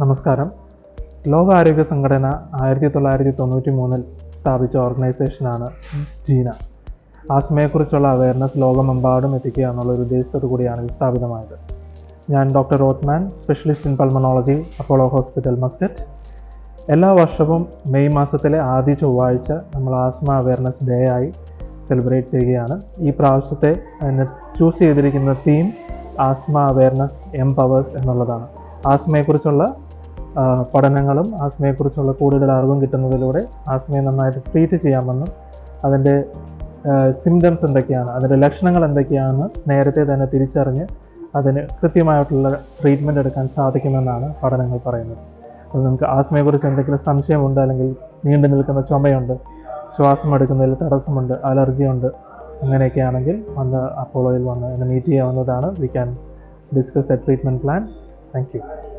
നമസ്കാരം. ലോകാരോഗ്യ സംഘടന ആയിരത്തി തൊള്ളായിരത്തി തൊണ്ണൂറ്റി മൂന്നിൽ സ്ഥാപിച്ച ഓർഗനൈസേഷനാണ് ജീന. ആസ്മയെക്കുറിച്ചുള്ള അവയർനെസ് ലോകമെമ്പാടും എത്തിക്കുക എന്നുള്ള ഒരു ഉദ്ദേശത്തോടു കൂടിയാണ് ഇത് സ്ഥാപിതമായത്. ഞാൻ doctor Rothman specialist in pulmonology Apollo hospital Muscat എല്ലാ വർഷവും മെയ് മാസത്തിലെ ആദ്യ ചൊവ്വാഴ്ച നമ്മൾ ആസ്മ അവയർനെസ് ഡേ ആയി സെലിബ്രേറ്റ് ചെയ്യുകയാണ്. ഈ പ്രാവശ്യത്തെ ചൂസ് ചെയ്തിരിക്കുന്ന തീം ആസ്മ അവയർനെസ് എംപവേഴ്സ് എന്നുള്ളതാണ്. ആസ്മയെക്കുറിച്ചുള്ള പഠനങ്ങളും ആസ്മയെക്കുറിച്ചുള്ള കൂടുതൽ അറിവും കിട്ടുന്നതിലൂടെ ആസ്മയെ നന്നായിട്ട് ട്രീറ്റ് ചെയ്യാമെന്നും അതിന്റെ സിംറ്റംസ് എന്തൊക്കെയാണ് അതിന്റെ ലക്ഷണങ്ങൾ എന്തൊക്കെയാണെന്ന് നേരത്തെ തന്നെ തിരിച്ചറിഞ്ഞ് അതിന് കൃത്യമായിട്ടുള്ള ട്രീറ്റ്മെന്റ് എടുക്കാൻ സാധിക്കുമെന്നാണ് പഠനങ്ങൾ പറയുന്നത്. അപ്പോൾ നമുക്ക് ആസ്മയെക്കുറിച്ച് എന്തെങ്കിലും സംശയമുണ്ട് അല്ലെങ്കിൽ നീണ്ടു നിൽക്കുന്ന ചുമയുണ്ട് ശ്വാസം എടുക്കുന്നതിൽ തടസ്സമുണ്ട് അലർജി ഉണ്ട് അങ്ങനെയൊക്കെ ആണെങ്കിൽ വന്ന് അപ്പോളോയിൽ വന്ന് എന്നെ മീറ്റ് ചെയ്യാവുന്നതാണ്. We can discuss a treatment plan Thank you.